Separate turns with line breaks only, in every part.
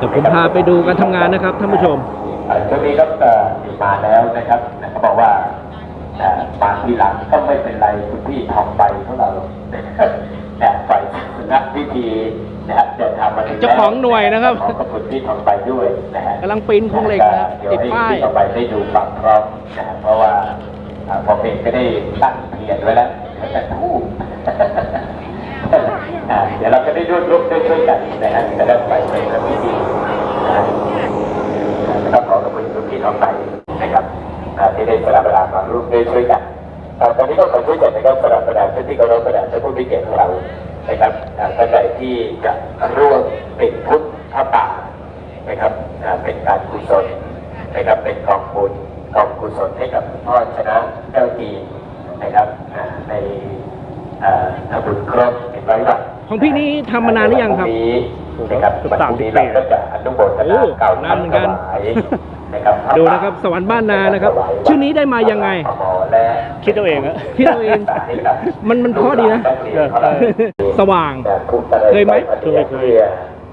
เดี๋ยวผมพาไปดูการทำงานนะครับท่านผู้ชม
เอ่อช่วงนี้ก็เอ่อมาแล้วนะครับเขาบอกว่าเอ่อมาทีหลังก็ไม่เป็นไรคุณพี่ทองใบของเรานะครับแต่ฝ่ายสุนัขพิธีนะฮะเดินทางมาถึงแล้ว
เจ้าของหน่วยนะครับ
ขอขอบคุณพี่ทองใบด้วยนะฮะ
กำลังปีนโครงเหล็กนะครับ
เดี๋ยว
ติด
ให้
ป้าย
พี่ทองใบได้ดูฝั่งพร้อมนะฮะเพราะว่าอ่าผมเองก็ได้ตั้งเทียนไว้แล้วเดี๋ยวแต่ทูบอ่าเดี๋ยวเราจะได้ร่วมร่วมด้วยช่วยกันนะฮะจะได้ไปในพิธีนะฮะ นะครับขอขอบคุณทุกพี่น้องไปนะครับอ่าที่ได้สละเวลามา ร่วมด้วยช่วยกันอ่าตอนนี้ก็ขอช่วยกันนะครับสำหรับประดาท่านที่เคารพประดาท่านผู้มีเกียรติของเรานะครับอ่าท่านใดที่จะร่วมเป็นพุทธพระป่านะครับอ่าเป็นการกุศลนะครับเป็นกองบุญกองกุศลให้กับพ่อชนะเจ้าจีนนะครับอ่าในอ่าทำบุญครบเป็นร้อยวัน
ของพี่นี่ทำมานานหรือยังครับ
วันนี้นะครับ
เกือบ
วันพรุ่งนี้
30ปี
เราก็จะอนุโมทนาเก่า
โอ้นานเหมือนกัน
ถวายนะครับ
ดูนะครับสวรรค์บ้านนานะครับ ชื่อนี้ได้มายังไง
คิดเอาเองอะ
คิดเอาเองมันมันเพราะดีนะ
เออเออ
สว่าง เคยไหม
เคยเคย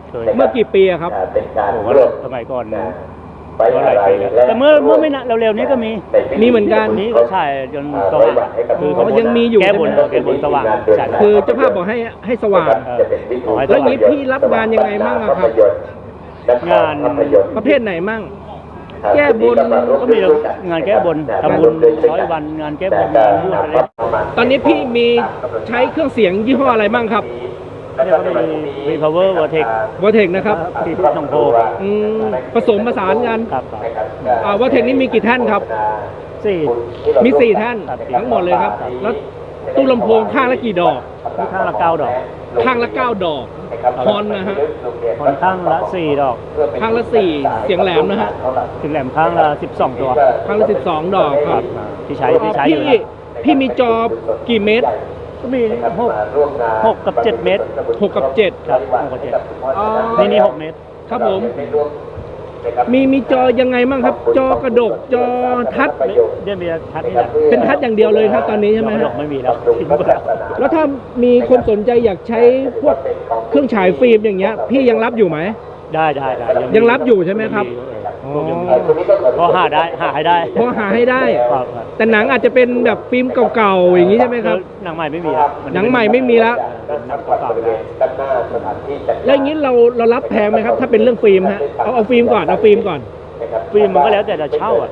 เคย
เมื่อกี่ปีอะครับ
เป็นการ
โอ้โห
ร่วม
สมัยก่อน
ไว้
ก็ห
อะ
ลาย
ไร
ปีแล้วแต่เมื่อเมื่อไม่นานเร็วๆนี้ก็มี
มีเหมือนกัน
นี้ก็ถ่ายจนสว่างคือ
อ๋อยังมีอยู่
แก้บน
ใช่ไหม
แก้บนสว่างใช่
คือเจ้าภาพบอกให้ให้สว่าง
เออขอให้ส
แล้ว
ว่าง
นี้พี่รับงานยังไงมั่งอะครับ
งาน
ประเภทไหนมั่ง แก้บน
ก็มีงานแก้บนทำบุญร้อยวันงานแก้บนงานบวชอะไร
ตอนนี้พี่มีใช้เครื่องเสียงยี่ห้ออะไรมั่งครับ
เนี่ยก็มีมี power vortex
วอเทคนะครับ
ที่ทองโพ
อืมผสมผสานกัน
ครับ
อ่าวอเทคนี่มีกี่แท่นครับ
สี่
มีสี่แท่นทั้งหมดเลยครับ แล้ว ตู้ลำโพงข้างละกี่ดอก
มีข้างละเก้าดอก
ข้างละเก้าดอกฮอนนะฮะ
ผลข้างละสี่ดอก
ข้างละสี่เสียงแหลมนะฮะ
ถึงแหลมข้างละสิบสองตัว
ข้างละสิบสองดอกครับ
ที่ใช้ที่ใช้อยู่
พี่
นะ
พี่มีจอกี่เมตร
ก็มีหกหกกับเจ็ดเมตร
หกกับเจ็ด
ครับหกกับเจ็ด
อ๋อ
นี่นี่หกเมตร
ครับผม มีมีจอยังไงมั่งครับ จอกระดกจอทัด
เดือนเบียร์ทัดนี่แหละ
เป็นทัดอย่างเดียวเลยครับตอนนี้ใช่ไหม
ด
ฮะ
อกไม่มีแล้วทิ้งหมดแล้ว
แล้วถ้ามีคนสนใจอยากใช้พวกเครื่องฉายฟิล์มอย่างเงี้ย พี่ยังรับอยู่ไหม
ได้ได้ได้มี
ยังรับอยู่ใช่ไหมครับ
พวกยังมีพอหาได้หาให้ได้
พอหาให้ได้
ครับครับ
แต่หนังอาจจะเป็นแบบฟิล์มเก่าๆอย่างนี้ใช่ไหมครับ
หนังใหม่ไม่มีแล้ว
หนังใหม่ไม่มีแล้ว
หนังเก่าๆได้
แล้วอย่างนี้เราเรารับแพงไหมครับ ถ้าเป็นเรื่องฟิล์มฮะเอาเอาฟิล์มก่อนเอาฟิล์มก่อน
ฟิล์มมันก็แล้วแต่จะเช่าอะ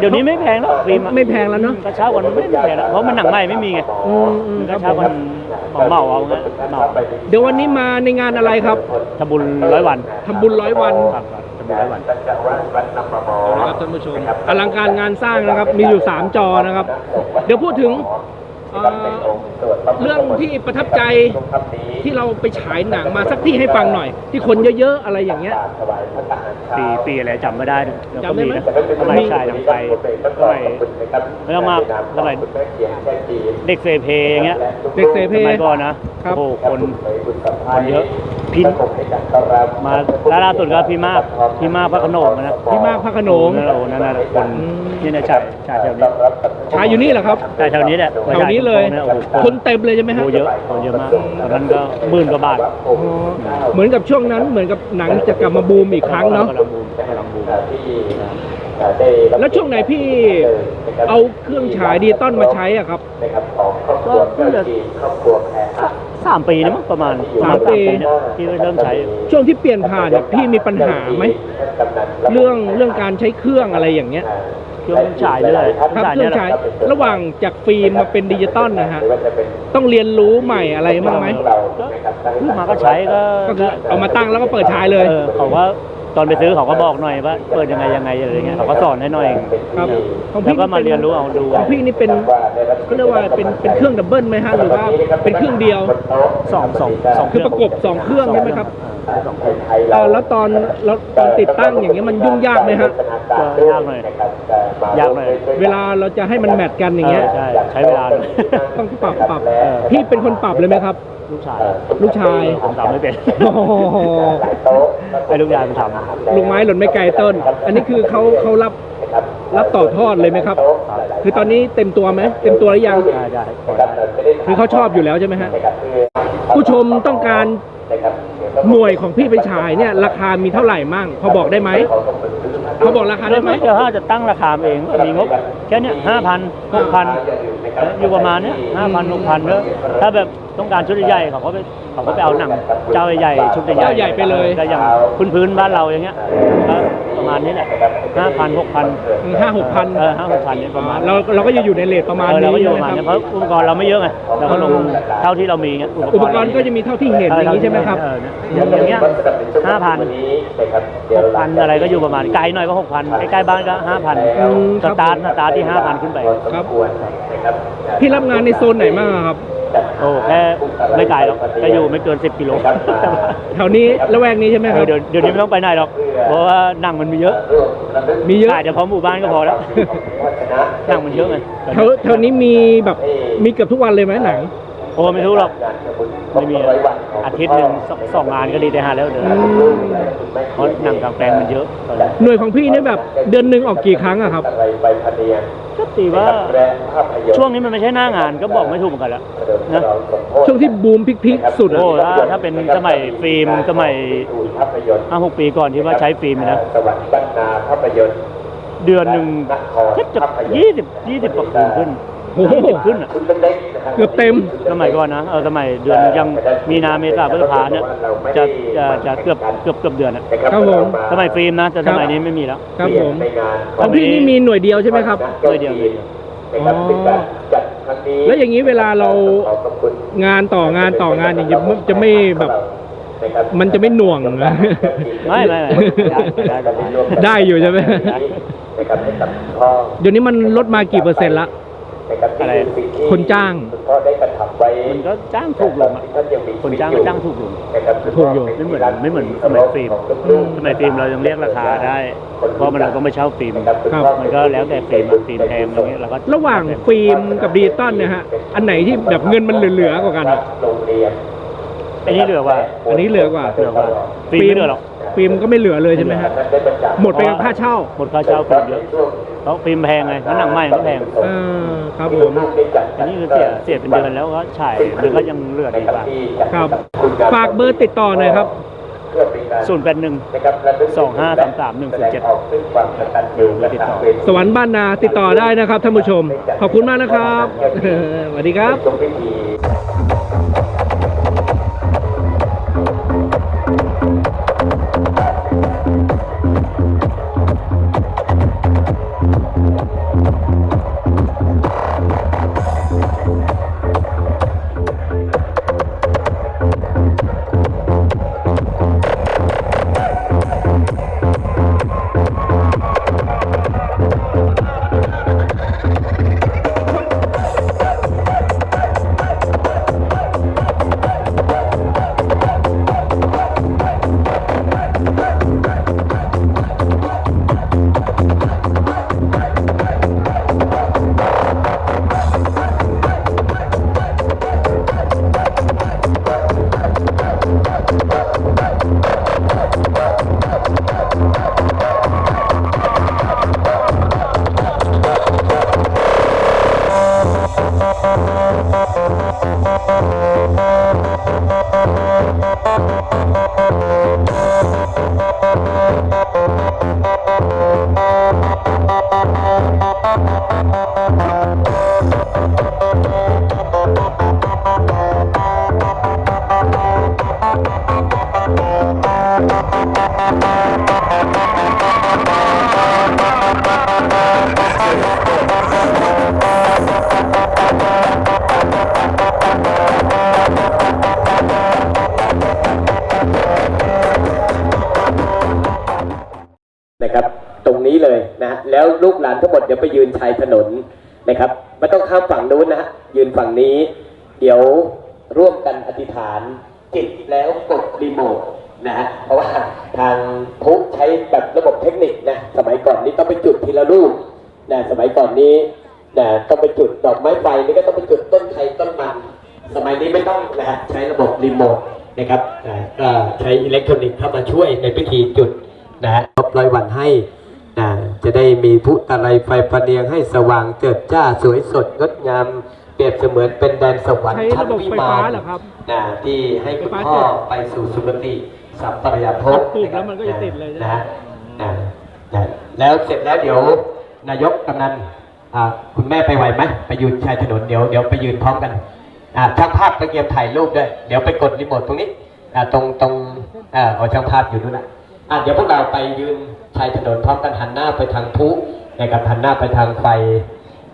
เดี๋ยวนี้ไม่แพงแล้วฟิล์มอะ
ไม่แพงแล้วเนอะ
ก็เช่ากันไม่แพงแล้วเพราะมันหนังใหม่ไม่มีไง
อืมอืม
มัน
ค
ก็
รับผ
เช่ามกันเหมาๆเอางั้นเหมา
เดี๋ยววันนี้มาในงานอะไรครับ
ทำบุญร้อยวัน
ทำบุญร้อยวัน
ครับครับทำบุญร้อยวัน
นะครับท่านผู้ชมอลังการงานสร้างนะครับมีอยู่ 3 จอนะครับ เดี๋ยวพูดถึง เอ่อเรื่องที่ประทับใจที่เราไปฉายหนังมาสักที่ให้ฟังหน่อย ที่คนเยอะๆอะไรอย่างเงี้ย
ปีปีอะไรจำไม่ได้นะแล้วก็
จำได้
มี
ไหม
นะสมัยชายทำไปสมัยแล้วมากสมัยเด็กเซเพอย่างเงี้ย
เด็กเสเพ
สมัยก่อนนะครับโอ้โหคนคนเยอะ พินมาล่าล่าสุดก็พี่มากพี่มากพระโขนงนะ
พี่มากพระโขนง
นั่นแหละโอ้นั่นน่ะคน
อืม
นี่นะชายชายแถวนี้
ฉายอยู่นี่เหรอครับ
ชายแถวนี้แหละ
แถวนี้เลย
โอ้โห
คนเต็มเลยใช่ไหมฮะ
โอ้เยอะคนเยอะมากตอนนั้นก็หมื่นกว่าบาท
อ๋อเหมือนกับช่วงนั้นเหมือนกับหนังจะกลับมาบูมอีกครั้งเนาะ
กำลังบูมกำลังบูม
แล้วช่วงไหนพี่เอาเครื่องฉายดิจิตอลมาใช้อะครับ
ก็เพิ่งจะ สามปีนะมั้งประมาณ
สามปี
เนี่ยที่เริ่มใช้
ช่วงที่เปลี่ยนผ่านเนี่ยพี่มีปัญหาไหมเรื่องเรื่องการใช้เครื่องอะไรอย่างเงี้ย
เครื่องฉายเลย
ครับเครื่องฉายระหว่างจากฟิล์มมาเป็นดิจิตอลนะฮะต้องเรียนรู้ใหม่อะไรบ้างไหม
ก็ซื้อมาก็ใช้ก็
ก็คือเอามาตั้งแล้วก็เปิดฉายเลย
ออเขาว่า ตอนไปซื้อเขาก็บอกหน่อยว่าเปิดยังไงยังไงอะไรเงี้ยเขาก็สอนให้หน่อย
ครับของ
แล้ว
พี่
ก็มาเรียนรู้เอาดู
ของพี่นี่เป็นเขาเรียกว่าเป็นเป็นเครื่องดับเบิลไหมฮะหรือว่าเป็นเครื่องเดียว
สองสองสอง
คือประกบสองเครื่องใช่ไหมครับ
เออสองเครื่อง
เอ่อแล้วตอนแล้วตอนติดตั้งอย่างเงี้ยมันยุ่งยากไหมฮะ
ก็ยากหน่อยยากหน่อย
เวลาเราจะให้มันแมทกันอย่างเงี้ย
ใช่ใช้เวลาหน่อย
ต้องปรับปรับพี่เป็นคนปรับเลยไหมครับ
ลูกชาย
ลูกชาย
ผมทำไม่เป็น
โอ้โห
ให้ลูกชายมันทำ
ลูกไม้หล่นไม่ไกลต้น อันนี้คือเขาเขารับรับต่อทอดเลยไหมครับ คือตอนนี้เต็มตัวไหมเต็มตัวหรือยัง
ได้ได้พอได้
คือเขาชอบอยู่แล้วใช่ไหมฮะผู้ชมต้องการหน่วยของพี่ไปฉายเนี่ยราคามีเท่าไหร่มั่งพอบอกได้ไหมพอบอกราคาได้ไหม
เดี๋ยวถ้าจะตั้งราคาเองมีงบแค่เนี้ห้าพันหกพันอยู่ประมาณเนี้ยห้าพันหกพันแล้วถ้าแบบต้องการชุดใหญ่ๆเขาก็ไปเขาก็ไปเอาหนังเจ้าใหญ่ๆชุดใหญ่ๆ
เจ้าใหญ่ไปเลย
แต่อย่างพื้นพื้นๆบ้านเราอย่างเงี้ยก็ประมาณนี้แหละห้าพันหกพัน
ห้าหกพัน
เออห้าหกพันเนี่ยประมาณ
เราเราก็จะอยู่ในเลทประมาณ
เออ
นี้
เราก็อยู่ประ
ใช่
มาณ
ไหม
เนี้ย
ค
เพ
รับ
ราะอุปกรณ์เราไม่เยอะไงเราก็ลงเท่าที่เรามีเงี้ย
อุปกรณ์ก็จะมีเท่าที่เห็นอย่างนี้ใช่ไหมครับ
เออเนี่ยอย่างเงี้ยห้าพันหกพันอะไรก็อยู่ประมาณไกลหน่อยก็หกพันใกล้ๆบ้านก็ห้าพัน
อืมค
ส
รับ
ตาร์ทสตาร์ทที่ห้าพันขึ้นไป
ครับพี่รับงานในโซนไหนบ้างอะครับ
โอ้แค่ไม่ไกลหรอกแค่อยู่ไม่เกินสิบกิโล
แถวนี้ละแวกนี้ใช่ไหมค
เอ
รั
อบ เดี๋ยวเดี๋ยวนี้ไม่ต้องไปไหนหรอก เพราะว่าหนังมันมีเยอะ
มีเยอะ
ถ่ายเฉพาะหมู่บ้านก็พอแล้วหนังมันเยอะไง
แถวแถวนี้มีแบบมีเกือบทุกวันเลยไหมหนัง
โอ้ไม่รู้หรอก ไม่มีอะอาทิตย์หนึ่งสองสองงานก็ดีได้หาแล้วเดี๋ยว
อืม
เพราะหนังกลางแปลงมันเยอะตอนนี้
หน่วยของพี่เนี่ยแบบเดือนหนึ่งออกกี่ครั้งอะครับ
ก็ตีว่าช่วงนี้มันไม่ใช่หน้างานก็บอกไม่ถูกเหมือนกันแล้วนะ
ช่วงที่บูมพิกๆสุดอะ
โอ้ถ้าถ้าเป็นสมัยฟิล์มสมัยห้าหกปีก่อนที่ว่าใช้ฟิล์มนะ
สวรรค์บรรณาภาพยนตร์
เดือนหนึ่งแทบจะยี่สิบยี่สิบกว่าคืนขึ้น
โอ้โห
ยี่สิบขึ้นอะ
คุณเป็นเล็กนะฮะ
เกือบเต็ม
สมัยก่อนนะเออสมัยเดือนยังมีนาเมษาพฤษภาเนี่ยจะจะจะเกือบเกือบเกือบเดือนอะ
ครับผม
สมัยฟิล์มนะแต่สมัยนี้ไม่มีแล้ว
ครับผม
ในงาน
ของพี่นี่มีหน่วยเดียวใช่ไหมครับ
หน่วยเดียวเลย
นะครับเป็นการจัดครั้งนี้
แล้วอย่างนี้เวลาเรา
ขอบพระคุณ
งานต่องานต่องานอย่างนี้มันจะไม่แบบ
นะครับ
มันจะไม่หน่วงนะ
ไม่ไม่ไม่ได้ได้ได้
ได้อยู่ใช่ไหม
นะครับให้กับพ่อ
เดี๋ยวนี้มันลดมากี่เปอร์เซ็นต์ละ
นะครับ
อะไร
สิ่งที่
คนจ้าง
คุณพ่อได้กระทำไว้
มันก็จ้างถูกลงอะ
ที่ท่านยังมี
คนจ้างก็จ้างถูกลง
นะครับ
ถูกอยู่
ไม่เหมือนไม่เหมือนสมัยฟิล์มสมัยฟิล์มเรายังเรียกราคาได้ เพราะมันเราต้องไปเช่าฟิล์ม
ครับ
มันก็แล้วแต่ฟิล์มอะฟิล์มแพงอะไรเงี้ยเราก็
ระหว่างฟิล์มกับดิจิตอลเนี่ยฮะอันไหนที่แบบเงินมันเหลือๆกว่ากันอะ
โรงเรียน
อันนี้เหลือว่า
อันนี้เหลือกว่า
เหลือว่าฟิล์มไม่เหลือหรอก
ฟิล์มก็ไม่เหลือเลยใช่ไหมฮะ
ได้ประจักษ์
หมดไปกับค่าเช่า
หมดค่าเช่าฟิล์มเยอะเพราะฟิล์มแพงไงแล้วหนังใหม่มันก็แพง
เออครับผม
อันนี้คือเสียเสียเป็นเดือนแล้วก็ฉายมันก็ยังเหลือดีกว่า
ครับฝากเบอร์ติดต่อหน่อยครับ
ศูนย์แปดหนึ่งสองห้าสามสามหนึ่งศูนย์เจ็ด
ติดต่อ
สวรรค์บ้านนาติดต่อได้นะครับท่านผู้ชม ขอบคุณมากนะครับสวัสดีครับ
ชมพิธีนะครับ เลยนะแล้วลูกหลานทั้งหมดเดี๋ยวไปยืนชายถนนนะครับไม่ต้องข้ามฝั่งนู้นนะฮะยืนฝั่งนี้ เดี๋ยวร่วมกันอธิษฐานจิตแล้วกดรีโมทนะฮะเพราะว่าทางพุใช้แบบระบบเทคนิคนะสมัยก่อนนี้ต้องไปจุดทีละรูปนะสมัยก่อนนี้นะต้องไปจุดดอกไม้ไฟนี่ก็ต้องไปจุดต้นไทรต้นมันสมัยนี้ไม่ต้องนะฮะใช้ระบบรีโมทนะครับก็ใช้อิเล็กทรอนิกส์เข้ามาช่วยในพิธีจุดนะฮะครบร้อยวันให้ นะจะได้มีพุตะไลไฟประเนียงให้สว่างเจิดจ้าสวยสดงดงาม เปรียบเสมือนเป็นแดนสวรรค์
ใช้
ชั้น
ระบบ
วิ
ไฟ
มา
ฟ้านเหรอครับ
นะที่ให้คุณ
ไฟฟ้า
พ่อ
จุด
ไปสู่สุคติสัมปรายภพ
ปลูกแล้วมันก็จะติดเลยใช่ไหม
นะฮะนะนะแล้วเสร็จแล้วเดี๋ยวนายกกำนันอ่าคุณแม่ไปไหวไหมไปยืนชายถนนเดี๋ยวเดี๋ยวไปยืนพร้อมกันอ่าช่างภาพไปเกียมถ่ายรูปด้วย เดี๋ยวไปกดรีโมทตรงนี้อ่าตรงตรงอ่าเอาช่างภาพอยู่นู่นนะ อ่าเดี๋ยวพวกเราไปยืนชายถนนพร้อมกันหันหน้าไปทางพุนะครับหันหน้าไปทางไฟ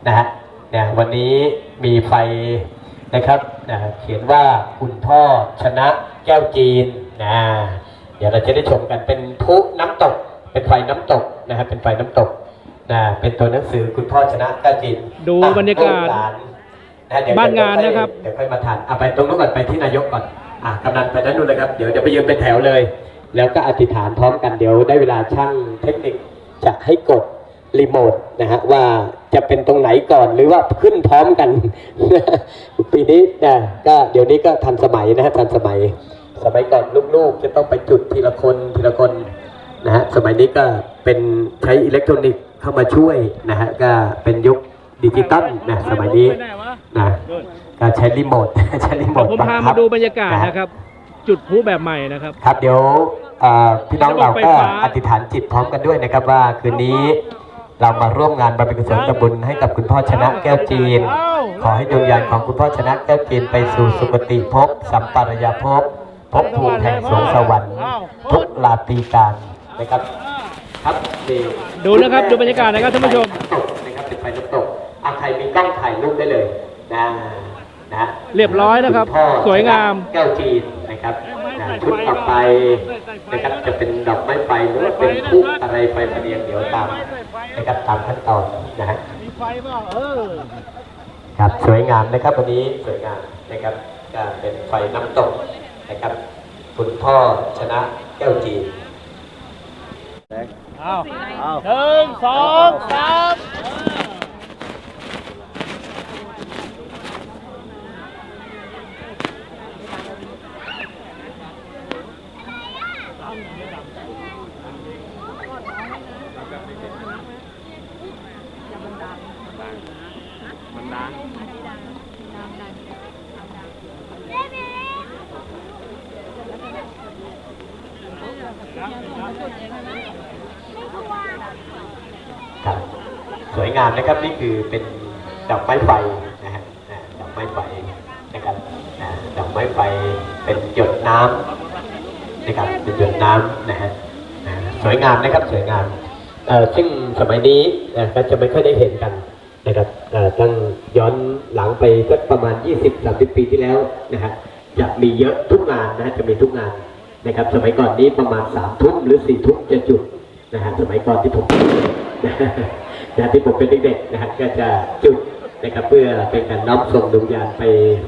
นะฮะเนี่ยวันนี้มีไฟนะครับนะเขียนว่าคุณพ่อชนะแก้วจีนนะเดี๋ยวเราจะได้ชมกันเป็นพลุน้ำตก เป็นไฟน้ำตกนะครับเป็นไฟน้ำตกนะเป็นตัวหนังสือคุณพ่อชนะแก้วจีน
ดู
อะ
บรรยากาศ
ลูหลนนะเดี๋ยว
บ้านงานนะครับ
เดี๋ยวค่อยมาทานอะไปตรงนู้นก่อนไปที่นายกก่อนอะกำนันไปด้านนู้นเลยครับเดี๋ยวเดี๋ยวไปยืนเป็นแถวเลย แล้วก็อธิษฐานพร้อมกันเดี๋ยวได้เวลาช่างเทคนิคจะให้กดรีโมทนะฮะว่าจะเป็นตรงไหนก่อนหรือว่าขึ้นพร้อมกัน ปีนี้นะก็เดี๋ยวนี้ก็ทันสมัยนะฮะทันสมัย สมัยก่อนลูกๆ จะต้องไปจุดทีละคนทีละคนนะฮะสมัยนี้ก็เป็นใช้อิเล็กทรอนิกส์เข้ามาช่วยนะฮะก็เป็นยุคดิจิตอลนะสมัยนี้นะก็ใช้รีโมทใช้รีโม
เดี๋ย
ท
วผม
บัง
พา
คั
มาดูบรรยากาศนะครับ จุดพลุแบบใหม่นะครับ
ครับเดี๋ยวเอ่อพี่น้องเรา
ระบบไฟ
ก็
ฟ้า
อธิษฐานจิตพร้อมกันด้วยนะครับว่าคืนนี้เรามาร่วมงานบำเพ็ญกุศลตบุญให้กับคุณพ่อชนะแก้วจีน ขอให้ดวงวิญญาณของคุณพ่อชนะแก้วจีนไปสู่สุคติภพสัมปรายภพภพภูมิแห่งสวงสวรรค์ทุกลาตรีการนะครับครับนี่
ดูนะครับดูบรรยากาศนะครับท่านผู้ชม
ตกนะครับเป็นไฟน้ำตกอาใครมีกล้องถ่ายรูปได้เลยนะ นะ
เรียบร้อยนะครับ
ณพ่อ
สวยงาม
แก้วจีนนะครับนะชุดต่อไปนะครับจะเป็นดอกไม้ไฟหรือว่าเป็นทูบอะไรไฟประเดียงเดี๋ยวตามนะครับตามขั้นตอนนะฮะ
มีไฟเปล่าเออ
ครับสวยงามนะครับวันนี้สวยงามนะครับก็เป็นไฟน้ำตกนะครับคุณพ่อชนะแก้วจีน
เอาหนึ่งสองสาม
ครับสวยงามนะครับนี่คือเป็นดอกไม้ไฟนะฮะดอกไม้ไฟนะครับดอกไม้ไฟเป็นหยดน้ำนะครับเป็นหยดน้ำนะฮะสวยงามนะครับสวยงามเอ่อซึ่งสมัยนี้นะก็จะไม่ค่อยได้เห็นกันนะครับเอ่อตั้งย้อนหลังไปสักประมาณ 20-30 ปีที่แล้วนะฮะจะมีเยอะทุกงานนะฮะจะมีทุกงาน นะครับ สมัยก่อนนี้ประมาณสามทุ่มหรือสี่ทุ่มจะจุดนะฮะสมัยก่อนที่ผมนะที่ผมเป็นเด็กๆนะฮะก็จะจุดนะครับเพื่อเป็นการน้อมส่งดวงวิญาณไป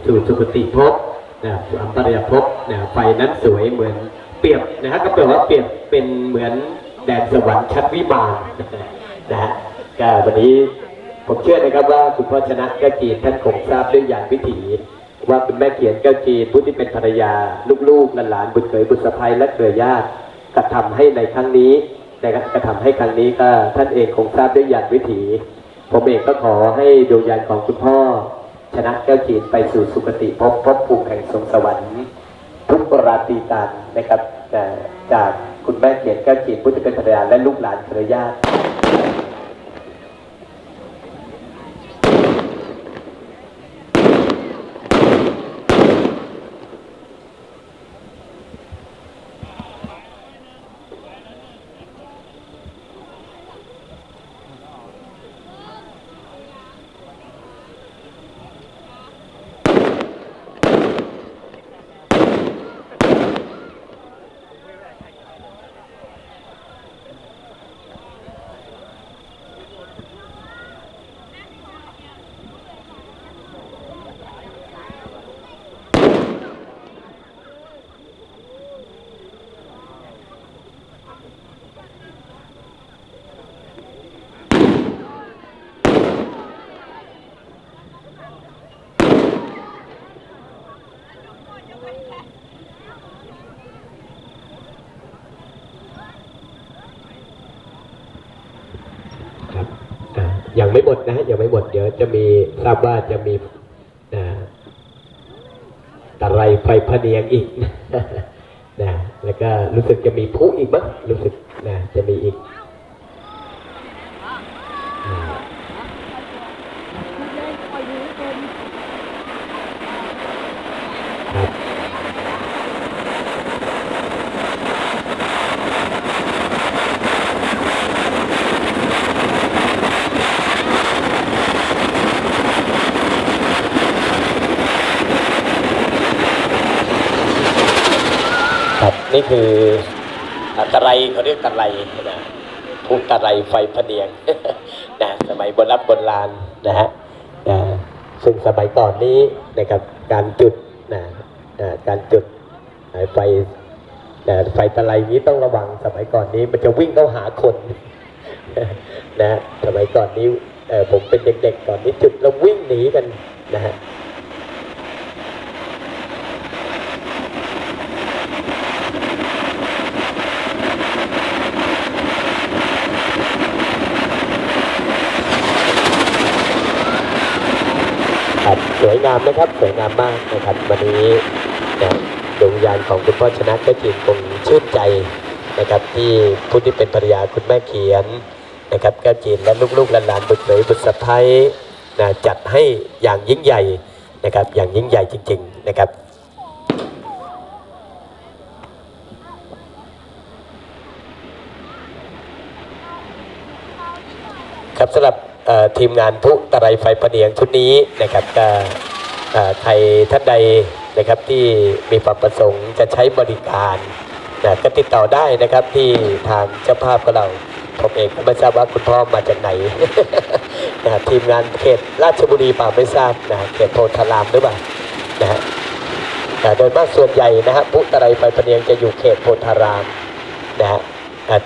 สู่สุคติภพนะอัมปรยภพนะไฟนั้นสวยเหมือนเปรียบนะฮะก็แปลว่าเปรียบเป็นเหมือนแดนสวรรค์ชั้นวิมานนะฮะก็วันนี้ผมเชื่อนะครับว่าคุณพ่อชนะก้วจีท่านคงทราบเรื่องอย่างวิถี ว่าคุณแม่เขียนแก้วจีนผู้ที่เป็นภรรยา ลูกๆหลานๆบุตรเขยบุตรสะใภ้และเครือญาติกระทำให้ในครั้งนี้นะครับกระทำให้ครั้งนี้ก็ท่านเองคงทราบด้วยอย่างวิถี ผมเองก็ขอให้ดวงญาณของคุณพ่อ ชนะแก้วจีนไปสู่สุคติภพภพภูมิแห่งสงสวรรค์ ทุกราตรีการนะครับจากคุณแม่เขียนแก้วจีนผู้ที่เป็นภรรยาและลูกหลานเครือญาติ ยังไม่หมดนะยังไม่หมดเดี๋ยวจะมีทราบว่าจะมีนะตะไรไฟพะเนียงอีกนะแล้วก็รู้สึกจะมีผู้อีกมั้งรู้สึกนะจะมีอีกอ่าครับ ครับ นี่คืออะตะไรเขาเรียกตะไรนะทุกตะไรไฟพเนียงนะสมัยโบราณโบราณนะฮะนะซึ่งสมัยก่อนนี้นะครับการจุดนะอ่าการจุดไฟนะไฟตะไลนี้ต้องระวังสมัยก่อนนี้มันจะวิ่งเข้าหาคนนะสมัยก่อนนี้ผมเป็นเด็กๆก่อนนี้จุดแล้ววิ่งหนีกันนะฮะ ครับสวยงามนะครับสวยงามมากนะครับวันนี้นะดวงวิญญาณของคุณพ่อชนะก็จีนคงชื่นใจนะครับที่ผู้ที่เป็นภรรยาคุณแม่เขียนนะครับก็จีนและลูกๆหลานๆบุตรเขยบุตรสะใภ้นะจัดให้อย่างยิ่งใหญ่นะครับอย่างยิ่งใหญ่จริง ๆนะครับครับสำหรับทีมงานผู้ตะไรไฟประเดียงชุดนี้นะครับก็ ใครท่านใดนะครับที่มีความประสงค์จะใช้บริการนะก็ติดต่อได้นะครับที่ทางเจ้าภาพของเราผมเองไม่ทราบว่าคุณพ่อมาจากไหนนะทีมงานเขตราชบุรีป่าไม่ทราบนะเขตโพธารามหรือเปล่านะฮะแต่โดยมากส่วนใหญ่นะฮะผู้ตะไรไฟประเดียงจะอยู่เขตโพธารามนะฮะ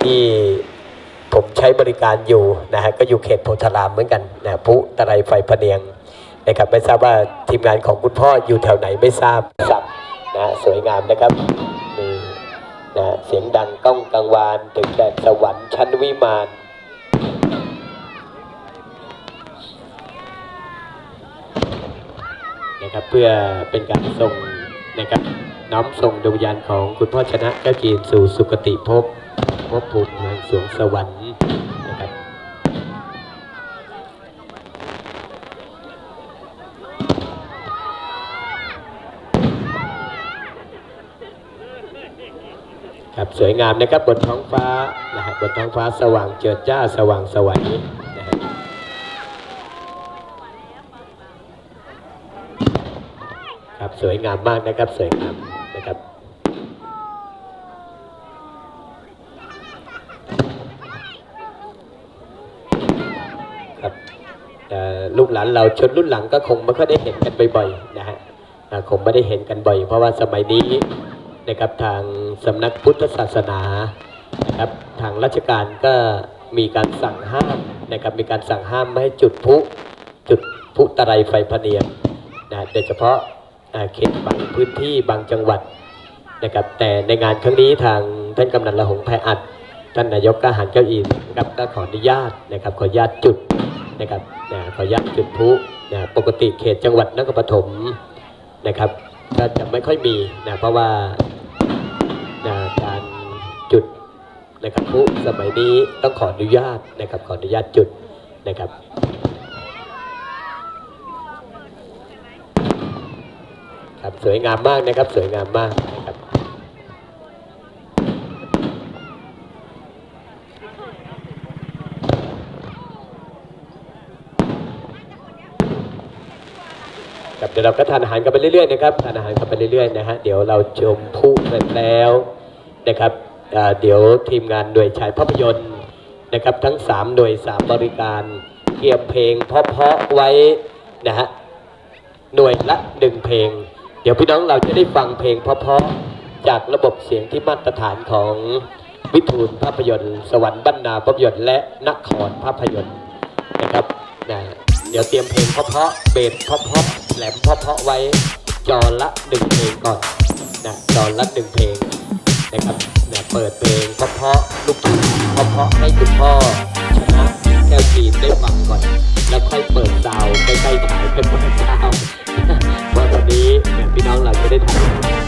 ที่ผมใช้บริการอยู่นะฮะก็อยู่เขตโพธารามเหมือนกันนะพุตะไรไฟพะเนียง นะครับไม่ทราบว่าทีมงานของคุณพ่ออยู่แถวไหนไม่ทราบสับนะฮะสวยงามนะครับนี่นะฮะเสียงดังก้องกังวานถึงแดนสวรรค์ชั้นวิมานนะครับเพื่อเป็นการส่งนะครับน้อมส่งดวงวิญญาณของคุณพ่อชนะแก้วจีนสู่สุคติภพภพภูมิในสวงสวรรค์นะครับครับ สวยงามนะครับบนท้องฟ้านะฮะบนท้องฟ้าสว่างเจิดจ้าสว่างสวัยนะฮะครับสวยงามมากนะครับสวยงามนะครับครับลูกหลานเราชนรุ่นหลังก็คงไม่ค่อยได้เห็นกันบ่อยๆนะฮะคงไม่ได้เห็นกันบ่อย เพราะว่าสมัยนี้ นะครับทางสำนักพุทธศาสนานะครับทางราชการก็มีการสั่งห้ามนะครับมีการสั่งห้ามไม่ให้จุดพุจุดพุตะไลไฟพเนียงนะโดยเฉพาะเขตบางพื้นที่บางจังหวัดนะครับแต่ในงานครั้งนี้ทางท่านกำนันละหงแพอัดท่านนายกก็หันเก้าอี้นะครับก็ขออนุญาตนะครับขออนุญาตจุดนะครับนะขออนุญาตจุดพุนะปกติเขตจังหวัดนครปฐมนะครับ ก็จะไม่ค่อยมีนะเพราะว่าการจุดนะครับผู้สมัยนี้ต้องขออนุญาตนะครับขออนุญาตจุดนะครับครับสวยงามมากนะครับสวยงามมากนะครับ ครับเดี๋ยวเราก็ทานอาหารกันไปเรื่อยๆนะครับทานอาหารกันไปเรื่อยๆนะฮะเดี๋ยวเราชมผู้เสร็จแล้วนะครับเดี๋ยวทีมงานหน่วยฉายภาพยนตร์นะครับ ทั้ง 3 หน่วย 3 บริการเกียมเพลงเพราะๆไว้นะฮะหน่วยละ1เพลง เดี๋ยวพี่น้องเราจะได้ฟังเพลงเพราะๆจากระบบเสียงที่มาตรฐานของวิทูลภาพยนตร์ สวรรค์บรรณาภาพยนตร์และนครภาพยนตร์นะครับนะ ดี๋ยวเตรียมเพลงเพาะๆเบสเพาะๆแหลมเพาะๆไว้ จอละหนึ่งเพลงก่อนนะจอละหนึ่งเพลงนะครับนะเปิดเพลงเพาะๆลูกทุ่งเพาะๆให้คุณพ่อชนะแก้วจีนได้ฟังก่อน แล้วค่อยเปิดซาวใกล้ๆฉายค่อยเปิดซาวด์เป็น